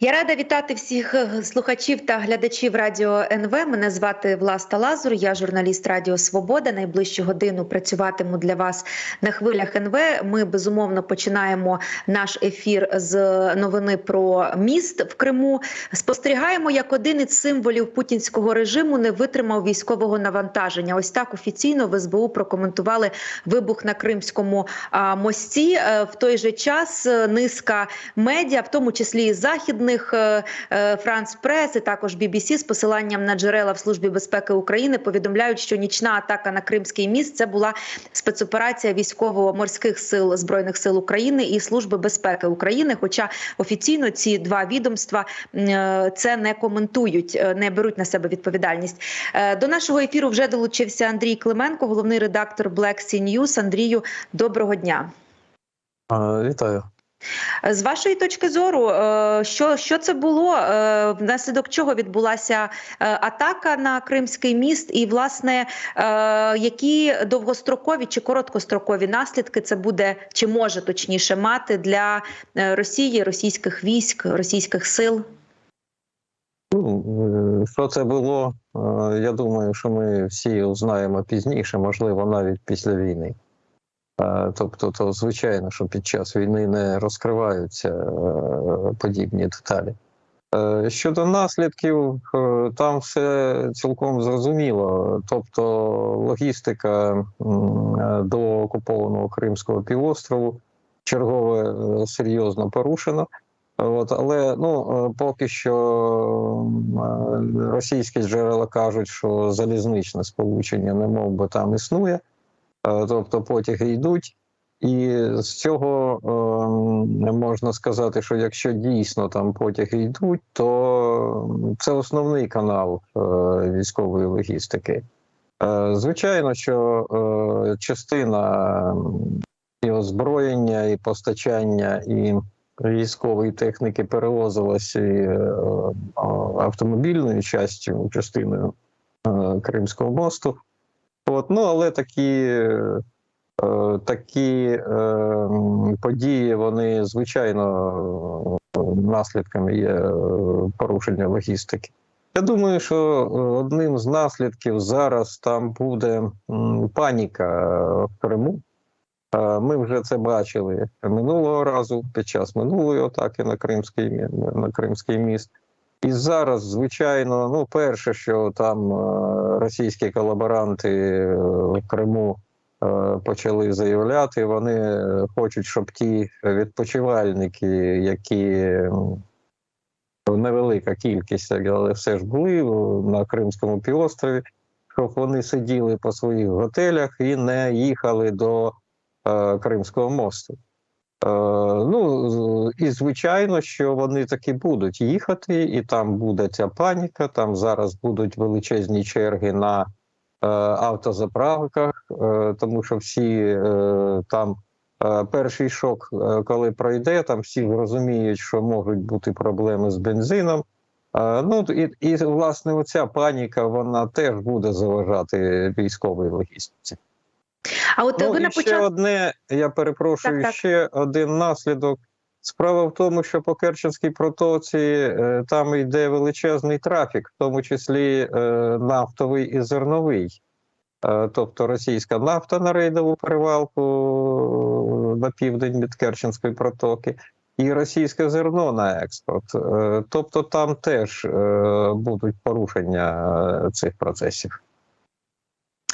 Я рада вітати всіх е, слухачів та глядачів радіо НВ. Мене звати Власта Лазур. Я журналіст Радіо Свобода. Найближчу годину працюватиму для вас на хвилях НВ. Ми безумовно починаємо наш ефір з новини про міст в Криму. Спостерігаємо, як один із символів путінського режиму не витримав військового навантаження. Ось так офіційно в СБУ прокоментували вибух на Кримському мості. Е, В той же час е, низка медіа, в тому числі і західних е, е, Франс Прес і також BBC з посиланням на джерела в службі безпеки України повідомляють, що нічна атака на Кримський міст це була спецоперація військово-морських сил збройних сил України і служби безпеки України. Хоча офіційно ці два відомства е, це не коментують, не беруть на себе відповідальність. До нашого ефіру вже долучився Андрій Клименко, головний редактор Black Sea News. Андрію, доброго дня. Вітаю. З вашої точки зору, е, що, що це було, е, внаслідок чого відбулася е, атака на Кримський міст, і власне які довгострокові чи короткострокові наслідки це буде чи може точніше мати для Росії, російських військ, російських сил? Ну, Що це було? Я думаю, що ми всі узнаємо пізніше, можливо, навіть після війни. Е, Тобто, то звичайно, що під час війни не розкриваються е, подібні деталі. Е, Щодо наслідків, там все цілком зрозуміло. Тобто логістика до окупованого Кримського півострову чергове серйозно порушена. От, але ну, поки що російські джерела кажуть, що залізничне сполучення не мов би там існує, тобто потяги йдуть. І з цього е, можна сказати, що якщо дійсно там потяги йдуть, то це основний канал е, військової логістики. Е, звичайно, що е, частина і озброєння, і постачання, і військової техніки перевозилася і, е, автомобільною частю, частиною е, Кримського мосту. От, ну, але такі, е, такі е, події, вони звичайно наслідками є е, порушення логістики. Я думаю, що одним з наслідків зараз там буде паніка в Криму. Ми вже це бачили минулого разу під час минулої атаки на Кримський, на Кримський міст. І зараз, звичайно, ну, перше, що там е, російські колаборанти е, в Криму е, почали заявляти, вони хочуть, щоб ті відпочивальники, які невелика кількість, але все ж були на Кримському півострові, щоб вони сиділи по своїх готелях і не їхали до Кримського мосту. Е, ну, і звичайно, що вони таки будуть їхати, і там буде ця паніка. Там зараз будуть величезні черги на е, автозаправках, е, тому що всі там перший шок, коли пройде, там всі розуміють, що можуть бути проблеми з бензином. Ну і, і власне оця паніка вона теж буде заважати військовій логістиці. А от Ну, ви на ще початку одне, я перепрошую, Так, так. ще один наслідок. Справа в тому, що по Керченській протоці е, там йде величезний трафік, в тому числі е, нафтовий і зерновий. Е, тобто російська нафта на рейдову перевалку на південь від Керченської протоки, і російське зерно на експорт. Тобто там теж будуть порушення цих процесів.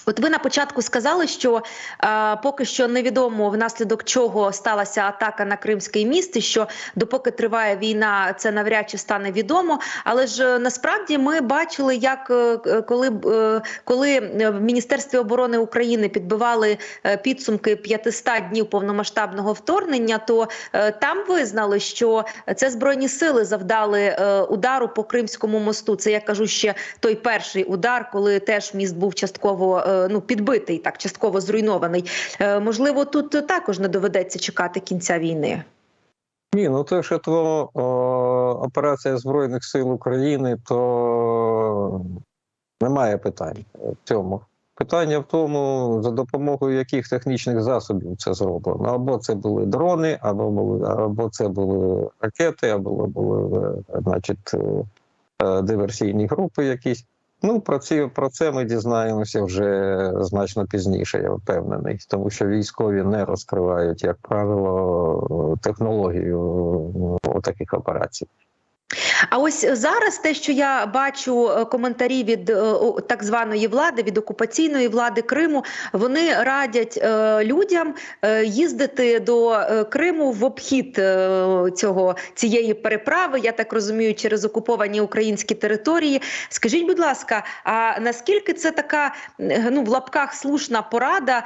От ви на початку сказали, що е, поки що невідомо внаслідок чого сталася атака на Кримський міст, і що допоки триває війна, це навряд чи стане відомо. Але ж е, насправді ми бачили, як е, е, коли е, коли е, в Міністерстві оборони України підбивали підсумки 500 днів повномасштабного вторгнення, то е, там визнали, що це збройні сили завдали е, удару по Кримському мосту. Це я кажу ще той перший удар, коли теж міст був частково ну підбитий, так частково зруйнований. Е, Можливо, тут також не доведеться чекати кінця війни. Ні, ну те, що то о, операція Збройних сил України, то немає питань в цьому. Питання в тому, за допомогою яких технічних засобів це зроблено. Або це були дрони, або були, або це були ракети, або були, е, значить, е, е, диверсійні групи якісь. Ну, про ці про це ми дізнаємося вже значно пізніше, я впевнений, тому що військові не розкривають, як правило, технологію е, таких операцій. А ось зараз те, що я бачу е, коментарі від е, так званої влади, від окупаційної влади Криму, вони радять е, людям їздити до Криму в обхід цього цієї переправи. Я так розумію, через окуповані українські території. Скажіть, будь ласка, а наскільки це така ну в лапках слушна порада,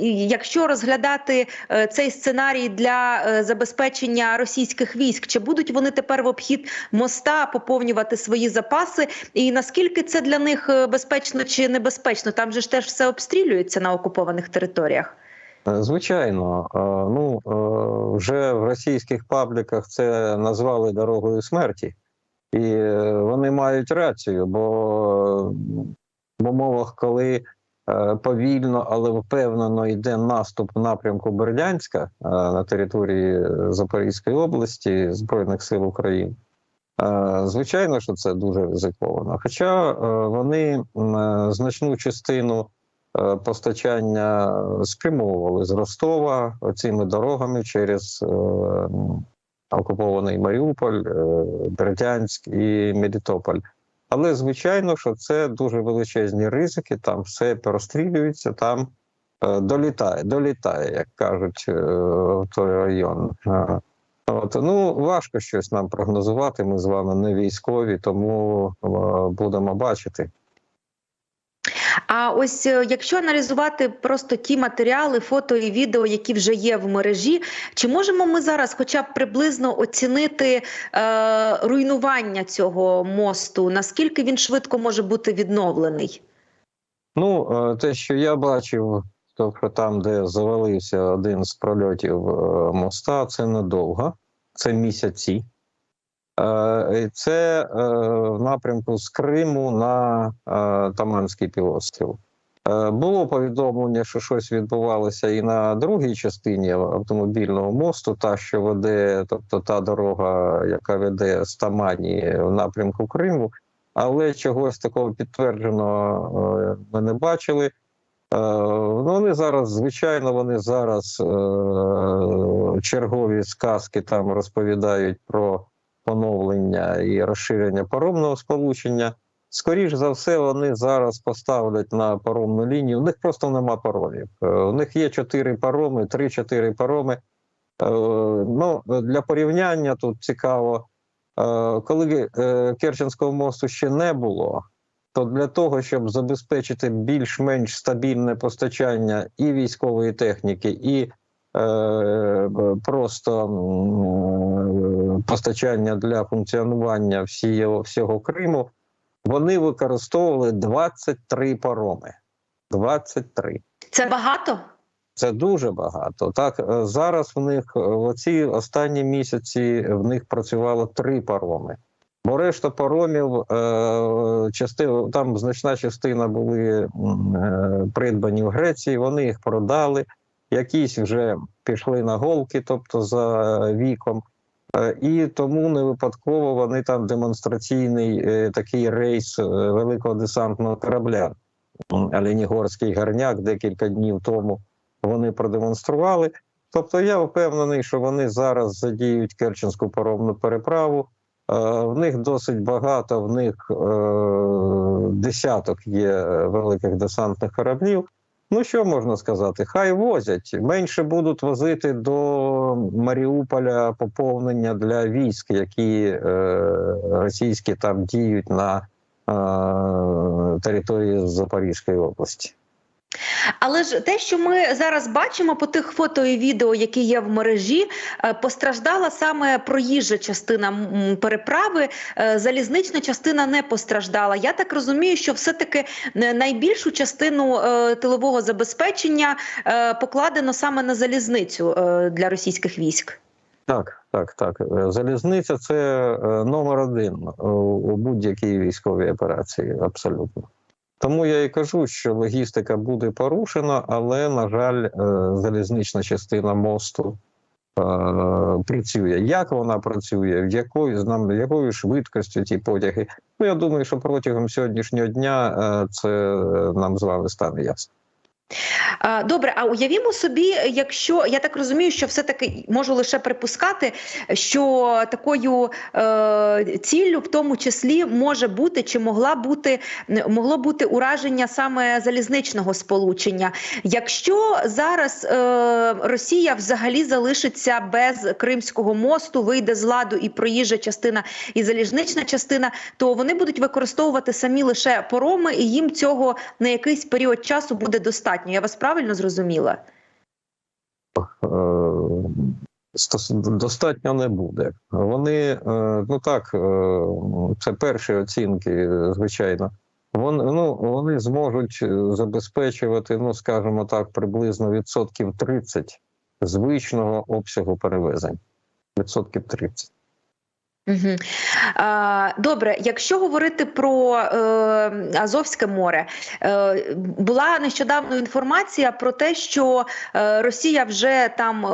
якщо розглядати цей сценарій для забезпечення російських військ, чи будуть вони тепер в обхід моста поповнювати свої запаси? І наскільки це для них е, безпечно чи небезпечно? Там же ж теж все обстрілюється на окупованих територіях. Е, Звичайно, Е, ну вже в російських пабліках це назвали дорогою смерті, і вони мають рацію, бо в умовах, коли повільно, але впевнено йде наступ в напрямку Бердянська е, на території Запорізької області Збройних сил України. Е, Звичайно, що це дуже ризиковано. Хоча е, вони е, значну частину е, постачання спрямовували з Ростова цими дорогами через е, окупований Маріуполь, е, Бердянськ і Мелітополь. Але звичайно, що це дуже величезні ризики. Там все прострілюється, там е, долітає, долітає, як кажуть, е, той район. Е, От, ну важко щось нам прогнозувати. Ми з вами не військові, тому будемо бачити. А ось е, якщо аналізувати просто ті матеріали, фото і відео, які вже є в мережі, чи можемо ми зараз, хоча б приблизно оцінити е, руйнування цього мосту? Наскільки він швидко може бути відновлений? Ну, е, те, що я бачив, тобто там, де завалився один з прольотів е, моста, це недовго, це місяці. Е, Це е, в напрямку з Криму на е, Таманський півострів. Було повідомлення, що щось відбувалося і на другій частині автомобільного мосту, та що веде, тобто та дорога, яка веде з Тамані в напрямку Криму, але чогось такого підтвердженого ми не бачили. Ну, вони зараз, звичайно, вони зараз чергові сказки там розповідають про поновлення і розширення паромного сполучення. Скоріш за все, вони зараз поставлять на паромну лінію. У них просто нема паромів. Е, У них є чотири пароми, три-чотири пароми. Е, Ну, для порівняння тут цікаво, е, коли Керченського мосту ще не було, то для того, щоб забезпечити більш-менш стабільне постачання і військової техніки, і просто постачання для функціонування всієї, всього Криму, вони використовували 23 пароми. 23. Це багато? Це дуже багато. Так е, зараз в них е, в оці останні місяці в них працювало три пароми. Бо решта паромів, е, частина, там значна частина були е, придбані в Греції, вони їх продали, якісь вже пішли на голки, тобто за віком. Е, І тому не випадково вони там демонстраційний е, такий рейс е, великого десантного корабля. Оленігорський гарняк декілька днів тому вони продемонстрували. Тобто я впевнений, що вони зараз задіють Керченську паромну переправу. В них досить багато, в них десяток є великих десантних кораблів. Ну що можна сказати? Хай возять. Менше будуть возити до Маріуполя поповнення для військ, які е, російські там діють на е, території Запорізької області. Але ж те, що ми зараз бачимо по тих фото і відео, які є в мережі, е, постраждала саме проїжджа частина переправи. е, Залізнична частина не постраждала. Я так розумію, що все-таки е, найбільшу частину тилового забезпечення покладено саме на залізницю для російських військ. Так, так, так. Залізниця це номер один у будь-якій військовій операції, абсолютно. Тому я і кажу, що логістика буде порушена, але, на жаль, е, залізнична частина мосту е, працює. Як вона працює, в якої, знам- якою швидкістю ті потяги. Ну, я думаю, що протягом сьогоднішнього дня е, це нам з вами стане ясно. Добре, а уявімо собі, якщо я так розумію, що все-таки можу лише припускати, що такою е, ціллю, в тому числі, може бути чи могла бути могло бути ураження саме залізничного сполучення. Якщо зараз е, Росія взагалі залишиться без Кримського мосту, вийде з ладу і проїжджа частина і залізнична частина, то вони будуть використовувати самі лише пороми, і їм цього на якийсь період часу буде достатньо. Я вас правильно зрозуміла? Е, достатньо не буде. Вони, е, ну так, е, це перші оцінки, звичайно. Вони, ну, вони зможуть забезпечувати, ну скажімо так, приблизно відсотків 30 звичного обсягу перевезень. Відсотків 30. Добре, якщо говорити про е, Азовське море, е, була нещодавно інформація про те, що е, Росія вже там.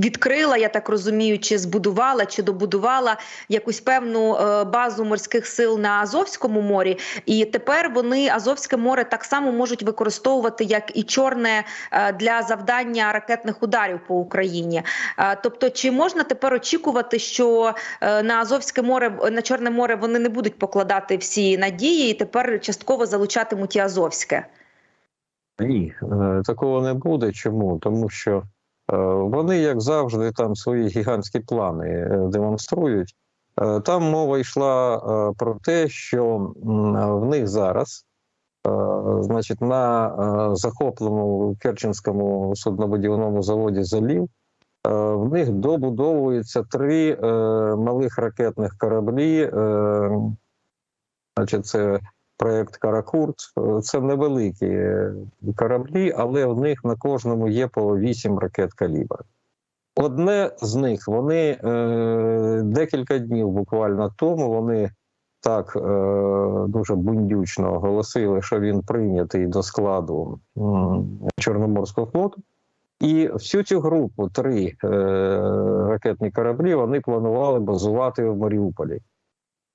Відкрила, я так розумію, чи збудувала, чи добудувала якусь певну е, базу морських сил на Азовському морі, і тепер вони Азовське море так само можуть використовувати як і чорне е, для завдання ракетних ударів по Україні. Е, Тобто, чи можна тепер очікувати, що на Азовське море на Чорне море вони не будуть покладати всі надії, і тепер частково залучатимуть і Азовське? Ні, такого не буде. Чому? Тому що вони, як завжди, там свої гігантські плани е, демонструють. Е, Там мова йшла е, про те, що в них зараз, е, значить, на е, захопленому Керченському суднобудівному заводі Залів, е, в них добудовуються три е, малих ракетних кораблі. е, Значить, це проєкт Каракурт. Е, Це невеликі кораблі, але в них на кожному є по 8 ракет калібр. Одне з них вони е, декілька днів буквально тому вони так е, дуже бундючно оголосили, що він прийнятий до складу Чорноморського флоту. І всю цю групу три е, ракетні кораблі вони планували базувати в Маріуполі.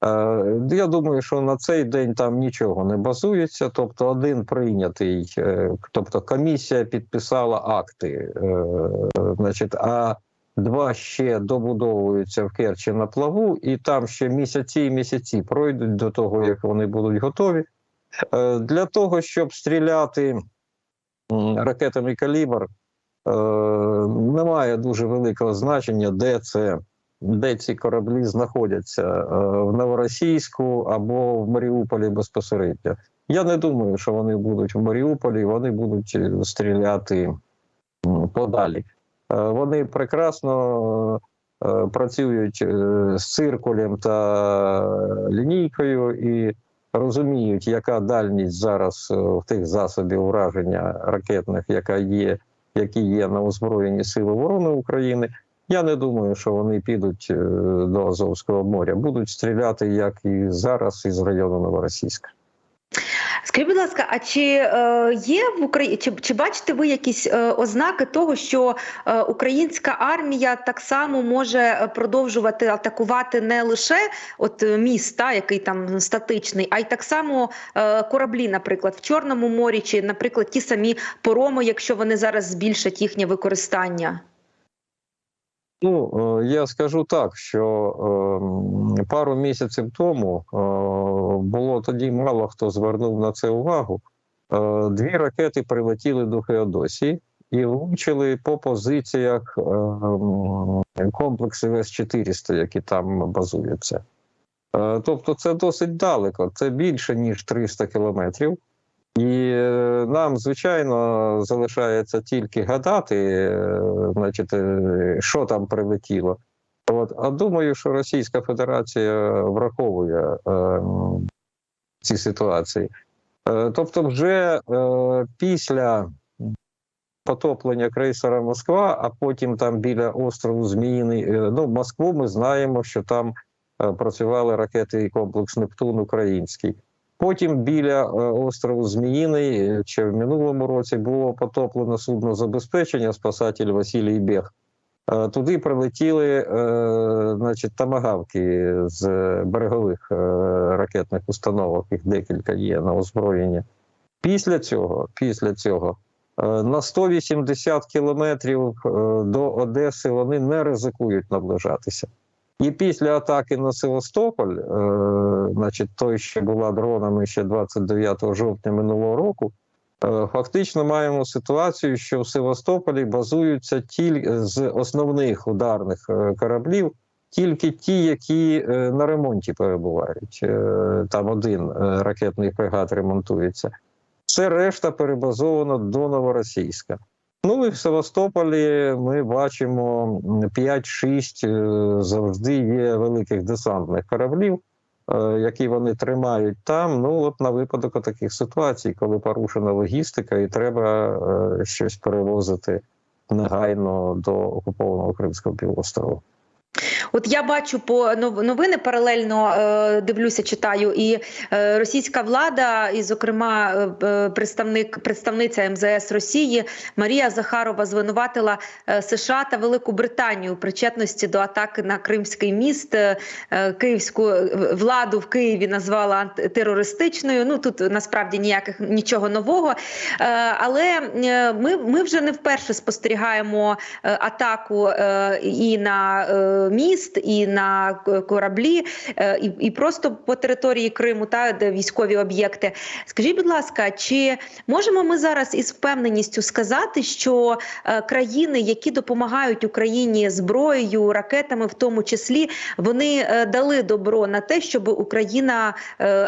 Е, Я думаю, що на цей день там нічого не базується. Тобто, один прийнятий, е, тобто комісія підписала акти, е, значить, а два ще добудовуються в Керчі на плаву, і там ще місяці і місяці пройдуть до того, як вони будуть готові. Для того, щоб стріляти ракетами калібр, немає дуже великого значення, де це де ці кораблі знаходяться е, в Новоросійську або в Маріуполі безпосередньо. Я не думаю, що вони будуть в Маріуполі, вони будуть е, стріляти подалі. Е, Вони прекрасно працюють з циркулем та лінійкою і розуміють, яка дальність зараз в тих засобів ураження ракетних, яка є, які є на озброєнні Сили оборони України. Я не думаю, що вони підуть е, до Азовського моря. Будуть стріляти, як і зараз, із району Новоросійська. Скажіть, будь ласка, а чи е, є в Україні, чи, чи бачите ви якісь е, ознаки того, що українська армія так само може продовжувати атакувати не лише от е, міст, та, який там статичний, а й так само кораблі, наприклад, в Чорному морі, чи, наприклад, ті самі пороми, якщо вони зараз збільшать їхнє використання? Ну, е, я скажу так, що е, пару місяців тому е, було тоді мало хто звернув на це увагу. Дві ракети прилетіли до Феодосії і влучили по позиціях комплексів С-400, які там базуються. Тобто, це досить далеко, це більше ніж 300 кілометрів. І е, нам, звичайно, залишається тільки гадати, е, значить, е, що там прилетіло. От, а думаю, що Російська Федерація враховує е, ці ситуації. Е, тобто, вже е, після потоплення крейсера Москва, а потім там біля острову Зміїний, е, ну, Москву ми знаємо, що там працювали ракети і комплекс Нептун український. Потім біля е, острову Зміїний е, ще в минулому році було потоплено судно забезпечення спасатель Василій Бег. Туди прилетіли е, значить, тамагавки з берегових ракетних установок, їх декілька є на озброєнні. Після цього, після цього на 180 кілометрів до Одеси вони не ризикують наближатися. І після атаки на Севастополь, е, значить, той, що була дронами ще 29 жовтня минулого року, е, фактично маємо ситуацію, що в Севастополі базуються тільки з основних ударних е, кораблів тільки ті, які е, на ремонті перебувають. Е, Там один е, ракетний фрегат ремонтується. Все решта перебазовано до Новоросійська. Ну і в Севастополі ми бачимо м, 5-6 е, завжди є великих десантних кораблів, е, які вони тримають там. Ну от на випадок таких ситуацій, коли порушена логістика, і треба е, щось перевозити негайно до окупованого Кримського півострову. От я бачу по нов- новини паралельно е, дивлюся, читаю, і е, російська влада, і, зокрема, е, представник представниця МЗС Росії Марія Захарова звинуватила США та Велику Британію у причетності до атаки на Кримський міст. Київську владу в Києві назвала антитерористичною. Ну тут насправді ніяких нічого нового. Але ми, ми вже не вперше спостерігаємо атаку і на міст, і на кораблі, е, і, і просто по території Криму, та де військові об'єкти. Скажіть, будь ласка, чи можемо ми зараз із впевненістю сказати, що е, країни, які допомагають Україні зброєю, ракетами, в тому числі, вони е, дали добро на те, щоб Україна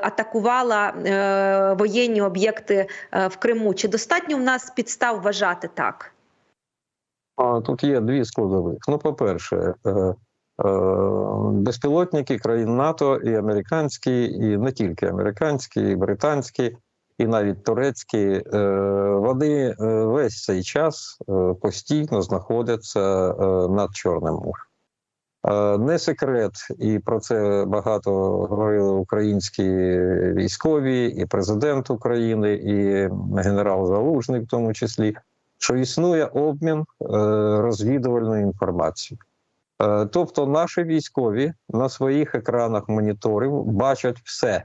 атакувала воєнні об'єкти в Криму? Чи достатньо в нас підстав вважати так? Тут є дві складових. Ну, по-перше, безпілотники країн НАТО і американські, і не тільки американські, і британські, і навіть турецькі, е, вони е, весь цей час е, постійно знаходяться е, над Чорним морем. Е, Не секрет, і про це багато говорили українські військові, і президент України, і генерал Залужний, в тому числі, що існує обмін е, розвідувальною інформацією. Е, Тобто наші військові на своїх екранах моніторів бачать все,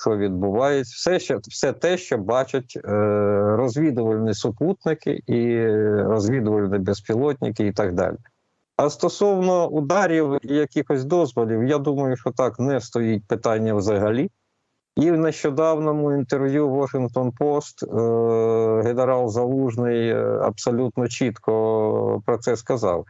що відбувається, все, що, все те, що бачать е, розвідувальні супутники і розвідувальні безпілотники і так далі. А стосовно ударів і якихось дозволів, я думаю, що так не стоїть питання взагалі. І в нещодавному інтерв'ю Washington Post е, генерал Залужний абсолютно чітко про це сказав,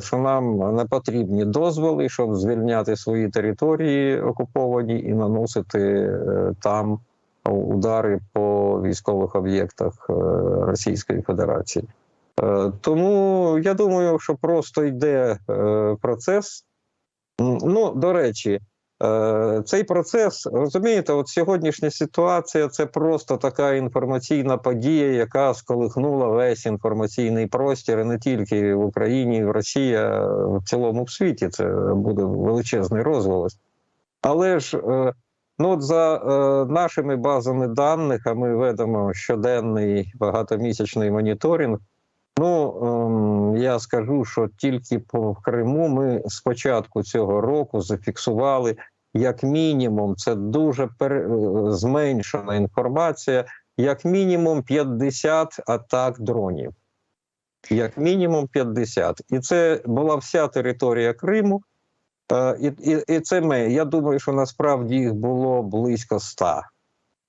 що нам не потрібні дозволи, щоб звільняти свої території окуповані і наносити е, там удари по військових об'єктах е, Російської Федерації. Е, Тому я думаю, що просто йде е, процес. Ну, до речі, Е, Цей процес, розумієте, от сьогоднішня ситуація це просто така інформаційна подія, яка сколихнула весь інформаційний простір і не тільки в Україні, і в Росії, а в цілому в світі. Це буде величезний розголос. Але ж е, ну, от за е, нашими базами даних, а ми ведемо щоденний багатомісячний моніторинг. Ну ем, я скажу, що тільки по Криму ми з початку цього року зафіксували як мінімум, це дуже пере... е, зменшена інформація, як мінімум 50 атак дронів. Як мінімум 50. І це була вся територія Криму. Е, і, і, і це ми. Я думаю, що насправді їх було близько 100.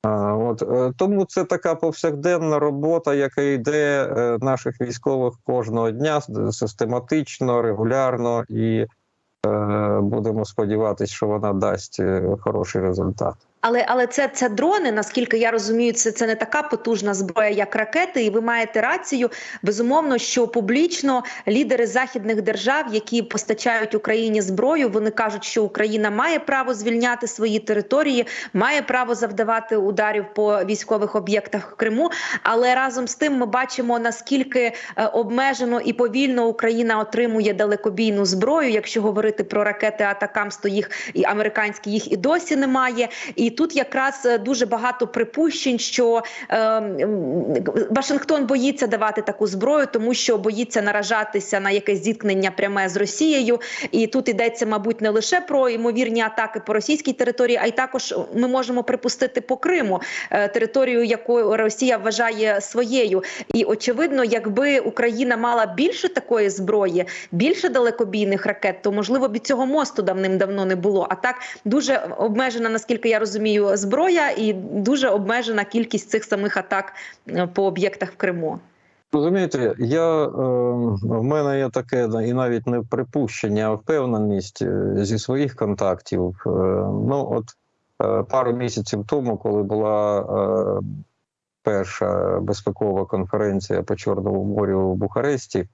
От е, тому це така повсякденна робота, яка йде е, наших військових кожного дня систематично, регулярно, і е, будемо сподіватися, що вона дасть хороший результат. Але але це, це дрони, наскільки я розумію, це, це не така потужна зброя, як ракети, і ви маєте рацію. Безумовно, що публічно лідери західних держав, які постачають Україні зброю, вони кажуть, що Україна має право звільняти свої території, має право завдавати ударів по військових об'єктах в Криму. Але разом з тим ми бачимо наскільки е, обмежено і повільно Україна отримує далекобійну зброю. Якщо говорити про ракети Атакамс, то їх і американські їх і досі немає. І І тут якраз е, дуже багато припущень, що е, Вашингтон боїться давати таку зброю, тому що боїться наражатися на якесь зіткнення пряме з Росією. І тут йдеться, мабуть, не лише про ймовірні атаки по російській території, а й також ми можемо припустити по Криму, е, територію, яку Росія вважає своєю. І очевидно, якби Україна мала більше такої зброї, більше далекобійних ракет, то можливо б цього мосту давним-давно не було. А так дуже обмежена, наскільки я розумію, зброя, і дуже обмежена кількість цих самих атак е, по об'єктах в Криму. Розумієте, я, е, в мене є таке і навіть не припущення, а впевненість е, зі своїх контактів. Ну, от пару місяців тому, коли була перша безпекова конференція по Чорному морю в Бухаресті,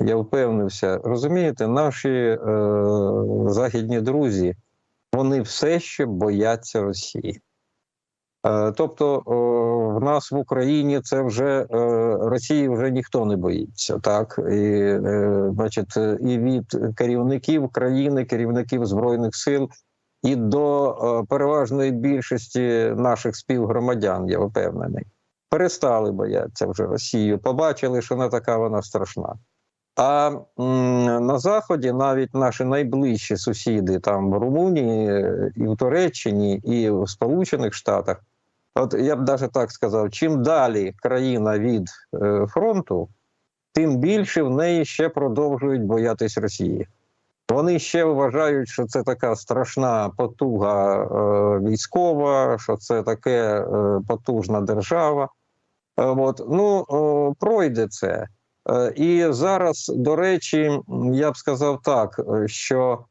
я впевнився, розумієте, наші західні друзі, вони все ще бояться Росії. Е, Тобто в нас в Україні це вже е, Росії вже ніхто не боїться, так і е, значить, і від керівників країни, керівників збройних сил, і до переважної більшості наших співгромадян, я впевнений, перестали боятися вже Росію. Побачили, що не така вона страшна. А на заході навіть наші найближчі сусіди, там в Румунії, е, і в Туреччині, і в Сполучених Штатах. От я б навіть так сказав: чим далі країна від е, фронту, тим більше в неї ще продовжують боятись Росії. Вони ще вважають, що це така страшна потуга е, військова, що це таке е, потужна держава. Е, от, ну, о, пройде це. Е, і зараз, до речі, я б сказав так, е, що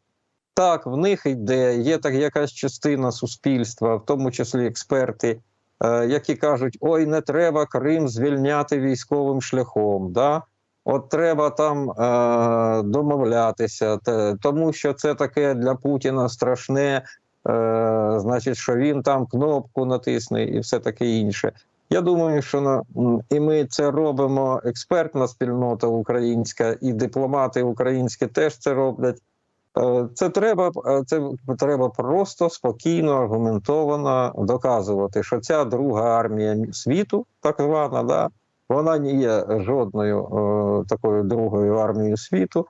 так, в них йде, є так якась частина суспільства, в тому числі експерти, е, які кажуть: ой, не треба Крим звільняти військовим шляхом. Да? От треба там е, домовлятися, те, тому що це таке для Путіна страшне, е, значить, що він там кнопку натисне і все таке інше. Я думаю, що і ми це робимо. Експертна спільнота українська і дипломати українські теж це роблять. Е, Це треба, е, це треба просто спокійно, аргументовано доказувати, що ця друга армія світу, так звана, да, вона не є жодною е, такою другою армією світу.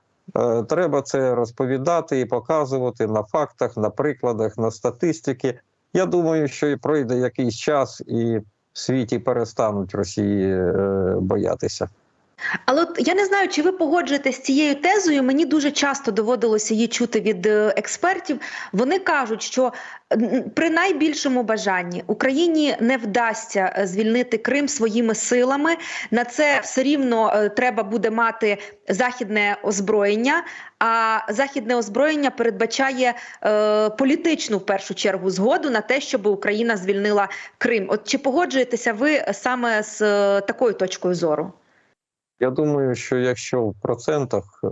Треба це розповідати і показувати на фактах, на прикладах, на статистики. Я думаю, що і пройде якийсь час, і світі перестануть Росії е, боятися. Але от я не знаю, чи ви погоджуєтесь з цією тезою. Мені дуже часто доводилося її чути від е, експертів. Вони кажуть, що при найбільшому бажанні Україні не вдасться е, звільнити Крим своїми силами. На це все рівно е, треба буде мати західне озброєння. А західне озброєння передбачає е, політичну в першу чергу згоду на те, щоб Україна звільнила Крим. От чи погоджуєтеся ви саме з е, такою точкою зору? Я думаю, що якщо в процентах е,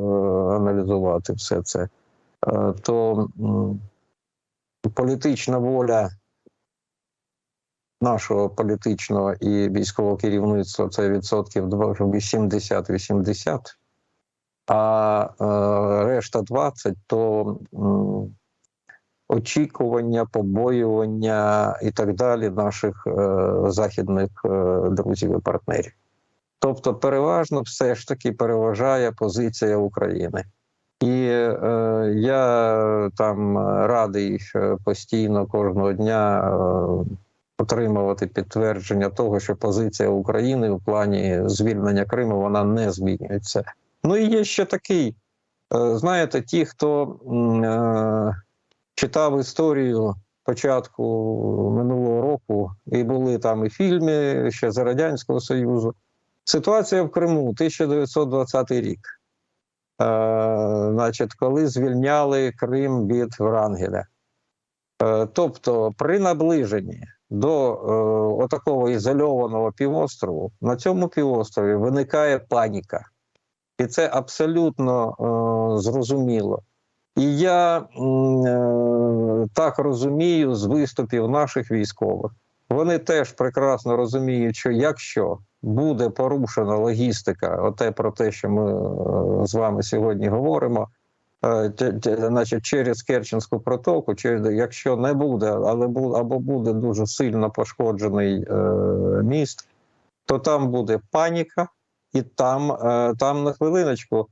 аналізувати все це, е, то політична воля нашого політичного і військового керівництва це відсотків 80-80, а е, решта 20 то очікування, побоювання і так далі наших західних друзів і партнерів. Тобто, переважно все ж таки переважає позиція України. І е, я там радий постійно кожного дня е, отримувати підтвердження того, що позиція України в плані звільнення Криму вона не змінюється. Ну і є ще такий, е, знаєте, ті, хто е, читав історію початку минулого року, і були там і фільми ще за Радянського Союзу. Ситуація в Криму 1920 рік. Е, значить, коли звільняли Крим від Врангеля. Е, тобто, при наближенні до е, отакого ізольованого півострову на цьому півострові виникає паніка. І це абсолютно е, зрозуміло. І я е, так розумію з виступів наших військових. Вони теж прекрасно розуміють, що якщо буде порушена логістика, оте про те, що ми е, з вами сьогодні говоримо, е, значить, через Керченську протоку, якщо не буде, але або буде дуже сильно пошкоджений е, міст, то там буде паніка, і там, там на хвилиночку.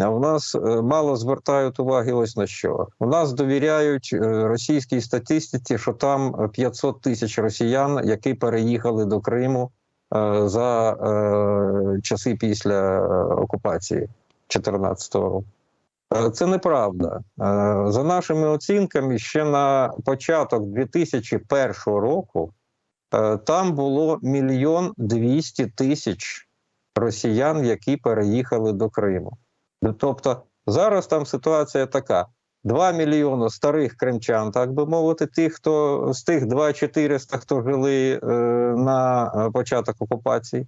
А у нас е, мало звертають уваги ось на що. У нас довіряють е, російській статистиці, що там 500 тисяч росіян, які переїхали до Криму е, за часи після окупації 2014 року. Це неправда. За нашими оцінками, ще на початок 2001 року там було мільйон двісті тисяч росіян, які переїхали до Криму. Тобто зараз там ситуація така: 2 мільйони старих кримчан, так би мовити, тих, хто з тих 2 400, хто жили е, на е, початок окупації, е,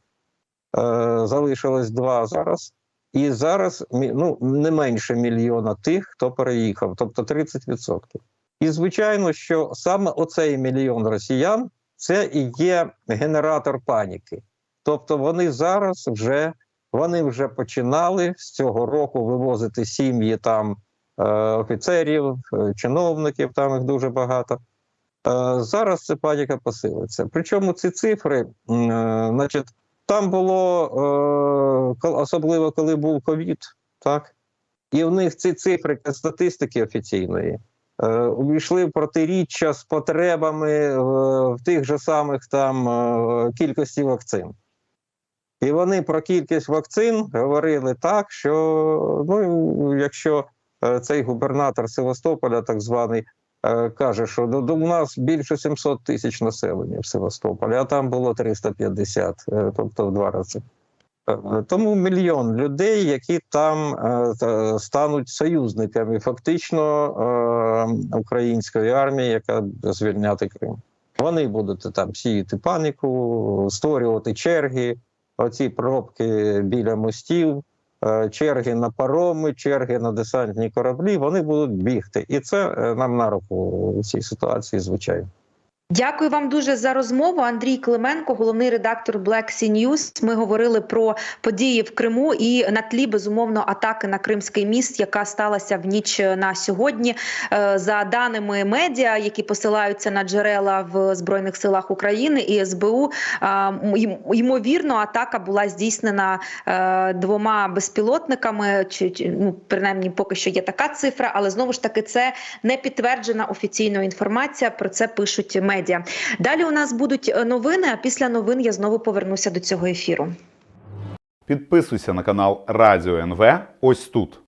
залишилось 2 зараз. І зараз ну, не менше мільйона тих, хто переїхав, тобто 30%. І звичайно, що саме оцей мільйон росіян це і є генератор паніки. Тобто вони зараз вже вони вже починали з цього року вивозити сім'ї там е, офіцерів, е, чиновників, там їх дуже багато. Е, зараз ця паніка посилиться. Причому ці цифри, значить, там було особливо коли був ковід, так? І в них ці цифри статистики офіційної увійшли в протиріччя з потребами в тих же самих там кількості вакцин. І вони про кількість вакцин говорили так, що ну, якщо е, цей губернатор Севастополя, так званий, е, каже, що ну, у нас більше 700 тисяч населення в Севастополі, а там було 350, е, тобто в два рази. Тому мільйон людей, які там стануть союзниками фактично української армії, яка звільняти Крим. Вони будуть там сіяти паніку, створювати черги, оці пробки біля мостів, е, черги на пароми, черги на десантні кораблі. Вони будуть бігти, і це е, нам на руку у цій ситуації, звичайно. Дякую вам дуже за розмову. Андрій Клименко, головний редактор Black Sea News. Ми говорили про події в Криму і на тлі безумовно атаки на Кримський міст, яка сталася в ніч на сьогодні. Е, За даними медіа, які посилаються на джерела в збройних силах України і СБУ, е, ймовірно, атака була здійснена е, двома безпілотниками. Чи ну принаймні поки що є така цифра, але знову ж таки це не підтверджена офіційна інформація. Про це пишуть медіа. Далі у нас будуть е, новини. А після новин я знову повернуся до цього ефіру. Підписуйся на канал Радіо НВ ось тут.